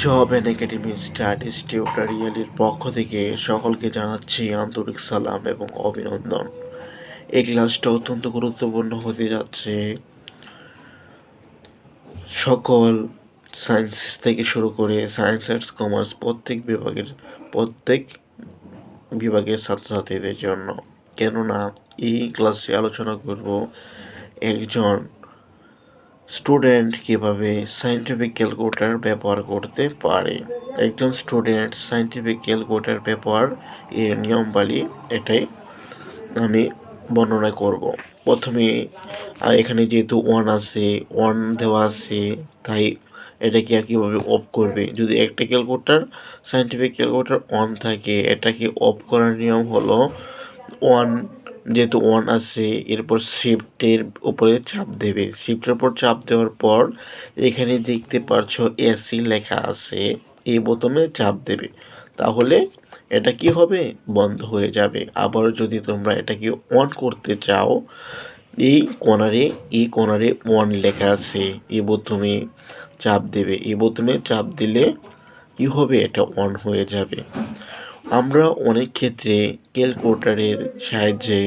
Job and academy studies টিউটোরিয়ালের পক্ষ থেকে সকলকে জানাচ্ছি আন্তরিক সালাম এবং অভিনন্দন। এই ক্লাসটা অত্যন্ত গুরুত্বপূর্ণ হতে যাচ্ছে। সকল সায়েন্স থেকে শুরু করে সায়েন্স আর্টস কমার্স প্রত্যেক বিভাগের প্রত্যেক বিভাগের ছাত্রছাত্রীদের জন্য। কেননা, এই ক্লাসে আলোচনা করব একজন স্টুডেন্ট কীভাবে সাইন্টিফিক ক্যালকুলেটর ব্যবহার করতে পারে? একজন স্টুডেন্ট সাইন্টিফিক ক্যালকুলেটর ব্যবহার এর নিয়মবালি এটাই আমি বর্ণনা করব। প্রথমে এখানে যেহেতু ওয়ান আছে ওয়ান দেওয়া আছে, তাই এটাকে আর কীভাবে অফ করবে? যদি একটা ক্যালকুলেটর সাইন্টিফিক ক্যালকুলেটর অন থাকে, এটাকে অফ করার নিয়ম হলো ওয়ান যেহেতু ওয়ান আছে, এরপর শিফটের উপরে চাপ দেবে। শিফটের উপর চাপ দেওয়ার পর এখানে দেখতে পারছ এসি লেখা আছে, এই বোতামে চাপ দেবে। তাহলে এটা কি হবে? বন্ধ হয়ে যাবে। আবার যদি তোমরা এটাকে অন করতে চাও, এই কোনারে এই কোনারে অন লেখা আছে এ বোতামে চাপ দেবে। এ বোতামে চাপ দিলে কি হবে? এটা অন হয়ে যাবে। আমরা অনেক ক্ষেত্রে ক্যালকুলেটরের সাহায্যে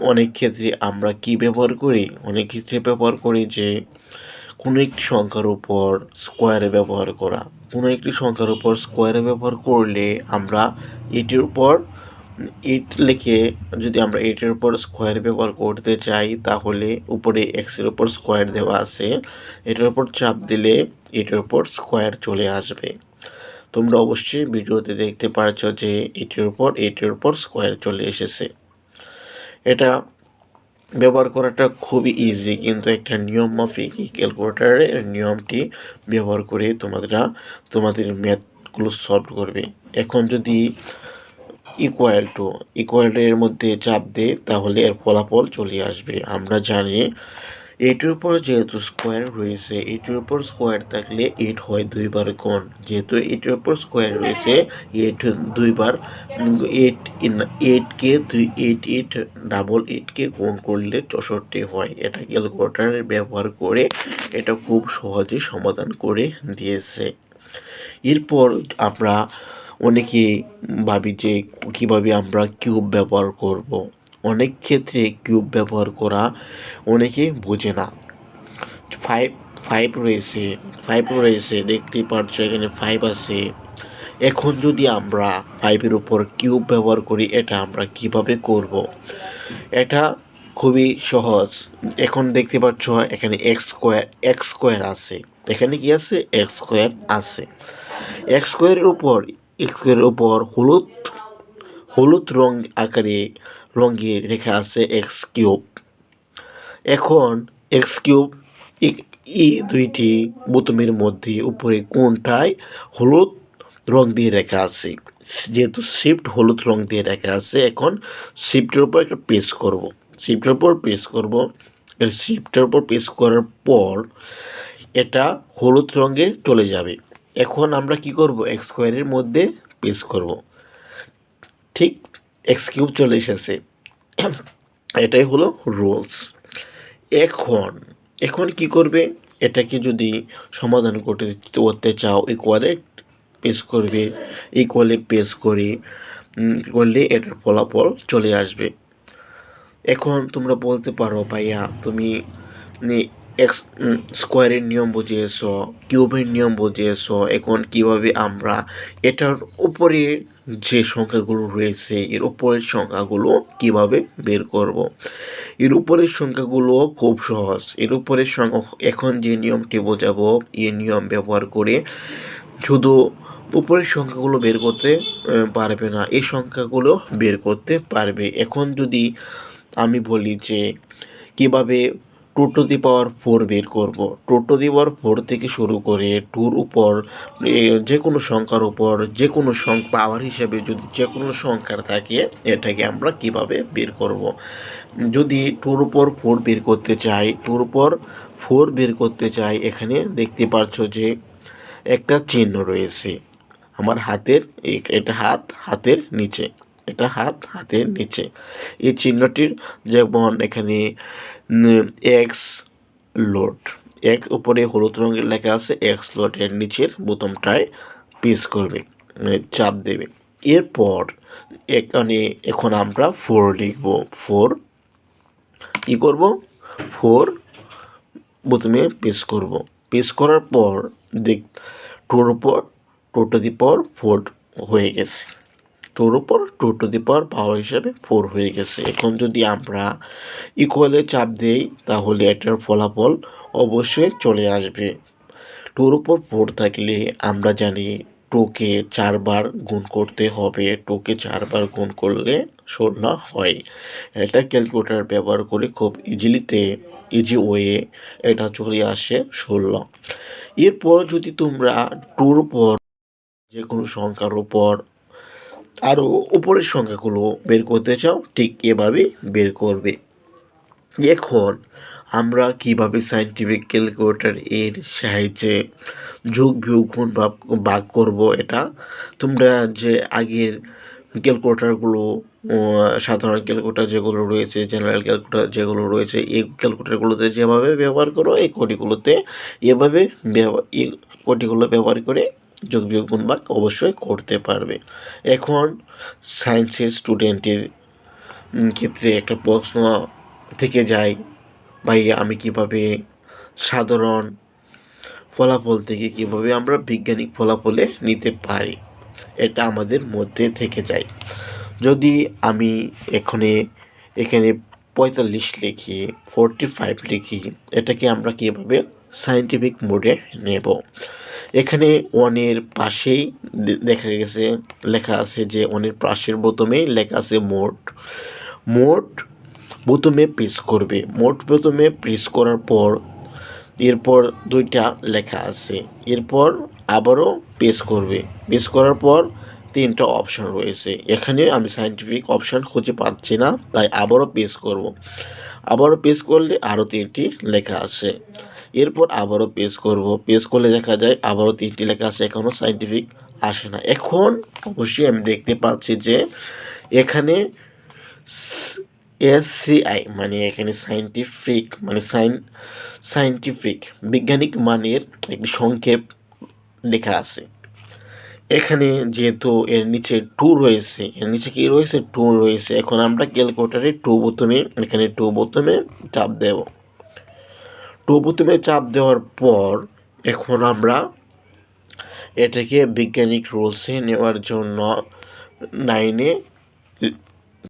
অনেক ক্ষেত্রে আমরা কি ব্যবহার করি? অনেক ক্ষেত্রে ব্যবহার করি যে, কোনো একটি সংখ্যার উপর স্কোয়ারে ব্যবহার করা। কোনো একটি সংখ্যার উপর স্কোয়ারে ব্যবহার করলে আমরা এটির উপর এইট লিখে যদি আমরা এইটের উপর স্কোয়ার ব্যবহার করতে চাই, তাহলে উপরে এক্সের উপর স্কোয়ার দেওয়া আছে। এটার উপর চাপ দিলে এটার উপর স্কোয়ার চলে আসবে। তোমরা অবশ্যই ভিডিওতে দেখতে পারছ যে এটির উপর এটির উপর স্কোয়ার চলে এসেছে। এটা ব্যবহার করাটা খুবই ইজি কিন্তু একটা নিয়ম মাফিক, এই ক্যালকুলেটারের নিয়মটি ব্যবহার করে তোমরা, তোমাদের ম্যাথগুলো সলভ করবে। এখন যদি ইকুয়াল টু ইকুয়ালের মধ্যে চাপ দেয়, তাহলে এর ফলাফল চলে আসবে। আমরা জানি এটির উপর যেহেতু স্কোয়ার রয়েছে এটির উপর স্কোয়ার থাকলে এইট হয় দুইবার কোণ। যেহেতু এটির উপর স্কোয়ার রয়েছে এইট দুইবার এইট এইটকে দুই এইট এইট ডাবল এইটকে কোণ করলে চৌষট্টি হয়। এটা ক্যালকুলেটারের ব্যবহার করে এটা খুব সহজে সমাধান করে দিয়েছে। এরপর আমরা অনেকে ভাবি যে কীভাবে আমরা কিউব ব্যবহার করব। অনেক ক্ষেত্রে কিউব ব্যবহার করা অনেকে বোঝে না। ফাইভ ফাইভ রয়েছে ফাইভ রয়েছে, দেখতেই পারছ এখানে ফাইভ আছে। এখন যদি আমরা ফাইভের উপর কিউব ব্যবহার করি, এটা আমরা কীভাবে করব। এটা খুবই সহজ। এখন দেখতে পাচ্ছ এখানে এক্স স্কোয়ার এক্স স্কোয়ার আছে। এখানে কি আছে? এক্স স্কোয়ার আছে। এক্স স্কোয়ারের উপর এক্স স্কোয়ারের উপর হলুদ হলুদ রং আকারে রঙে রেখা আছে এক্স কিউব এখন এক্স কিউব এই দুইটি বোতামের মধ্যে উপরে কোনটায় হলুদ রং দিয়ে রেখা আছে? যেহেতু শিফট হলুদ রং দিয়ে রেখা আছে, এখন শিফটের উপর একটা পেস করব। শিফটের উপর পেস করব। শিফটের উপর পেস করার পর এটা হলুদ রঙে চলে যাবে। এখন আমরা কি করব? এক্স স্কোয়ারের মধ্যে পেস করব। ঠিক এক্স কিউব চলে এসেছে। এটাই হলো রুলস। এখন এখন কি করবে? এটাকে যদি সমাধান করতে করতে চাও ইকুয়ালে পেস করবে ইকুয়ালে পেস করে করলে এটার ফলাফল চলে আসবে। এখন তোমরা বলতে পারো, ভাইয়া, তুমি এক্স স্কোয়ারের নিয়ম বুঝিয়েছ কিউবের নিয়ম বুঝিয়েছ, এখন কীভাবে আমরা এটার উপরে যে সংখ্যাগুলো রয়েছে, এর উপরের সংখ্যাগুলো কীভাবে বের করব। এর উপরের সংখ্যাগুলো খুব সহজ এর উপরের সংখ্যা, এখন যে নিয়মটি বোঝাবো এই নিয়ম ব্যবহার করে শুধু উপরের সংখ্যাগুলো বের করতে পারবে না, এই সংখ্যাগুলো বের করতে পারবে এখন যদি আমি বলি যে কীভাবে two to the power four বের করব। Two to the power four থেকে শুরু করে টুর উপর যে কোনো সংখ্যার উপর যে কোনো সংখ্যা পাওয়ার হিসাবে যদি যে কোনো সংখ্যার থাকে, এটাকে আমরা কীভাবে বের করব? যদি টুর উপর ফোর বের করতে চাই টুর উপর ফোর বের করতে চাই, এখানে দেখতে পাচ্ছ যে একটা চিহ্ন রয়েছে। আমার হাতের এটা হাত, হাতের নিচে, এটা হাত, হাতের নিচে। এই চিহ্নটির যেমন এখানে এক্স লোড এক উপরে হলুদ রঙের লেখা আছে এক স্লটের নিচের বোতামটায় প্রেস করবে মানে চাপ দেবে। এরপর এখানে এখন আমরা ফোর লিখব ফোর কী করব? ফোর বোতামে প্রেস করব। প্রেস করার পর দেখ টুর উপর টু টু দি পর ফোর হয়ে গেছে। টুর উপর টু টু দি পাওয়ার পাওয়ার হিসাবে ফোর হয়ে গেছে। এখন যদি আমরা ইকুয়ালে চাপ দেই, তাহলে এটার ফলাফল অবশ্যই চলে আসবে। টুর উপর ফোর থাকলে আমরা জানি টুকে চারবার গুণ করতে হবে। টুকে চারবার গুণ করলে ষোলো হয়। এটা ক্যালকুলেটার ব্যবহার করে খুব ইজিলিতে ইজি ওয়ে এটা চলে আসে ষোলো। এরপর যদি তোমরা টুর উপর যে কোনো সংখ্যার উপর আরও উপরের সংখ্যাগুলো বের করতে চাও, ঠিক এভাবে বের করবে। এখন আমরা কীভাবে সাইন্টিফিক ক্যালকুলেটর এর সাহায্যে যোগ, বিয়োগ, গুণ, ভাগ করব এটা? তোমরা যে আগের ক্যালকুলেটারগুলো সাধারণ ক্যালকুলেটার যেগুলো রয়েছে জেনারেল ক্যালকুলেটার যেগুলো রয়েছে এই ক্যালকুলেটরগুলোতে যেভাবে ব্যবহার করো, এই কোটিগুলোতে এভাবে এই কোটিগুলো ব্যবহার করে যোগ বিয়োগ গুণ ভাগ অবশ্যই করতে পারবে। এখন সায়েন্সের স্টুডেন্টের ক্ষেত্রে একটা প্রশ্ন থেকে যায়, ভাই আমি কীভাবে সাধারণ ফলাফল থেকে কীভাবে আমরা বৈজ্ঞানিক ফলাফলে নিতে পারি, এটা আমাদের মধ্যে থেকে যায়। যদি আমি এখানে এখানে পঁয়তাল্লিশ লিখি ফোরটি ফাইভ লিখি, এটাকে আমরা কীভাবে সায়েন্টিফিক মোডে নেব? এখানে ওয়ানের পাশেই দেখা গেছে, লেখা আছে যে ওয়ানের পাশের বোতমে লেখা আছে মোট। মোট প্রথমে প্রেস করবে। মোট প্রথমে প্রেস করার পর, এরপর দুইটা লেখা আছে। এরপর আবারও পেস করবে। পেস করার পর তিনটা অপশান রয়েছে। এখানে আমি সাইন্টিফিক অপশান খুঁজে পাচ্ছি না, তাই আবারও প্রেস করব। আবারও প্রেস করলে আরও তিনটি লেখা আছে। এরপর আবারও প্রেস করব। প্রেস করলে দেখা যায় আবারও তিনটি লেখা আছে এখনও সাইন্টিফিক আসে না। এখন অবশ্যই আমি দেখতে পাচ্ছি যে এখানে এসসিআই মানে এখানে সাইন্টিফিক মানে সাইন সাইন্টিফিক বৈজ্ঞানিক মানের একটি সংক্ষেপ লেখা আছে। এখানে যেহেতু এর নিচে টু রয়েছে, এর নিচে কি রয়েছে? টু রয়েছে। এখন আমরা ক্যালকুলেটারে টু বোতামে, এখানে টু বোতামে চাপ দেব। টু বোতামে চাপ দেওয়ার পর এখন আমরা এটাকে বৈজ্ঞানিক রুলসে নেওয়ার জন্য নাইনে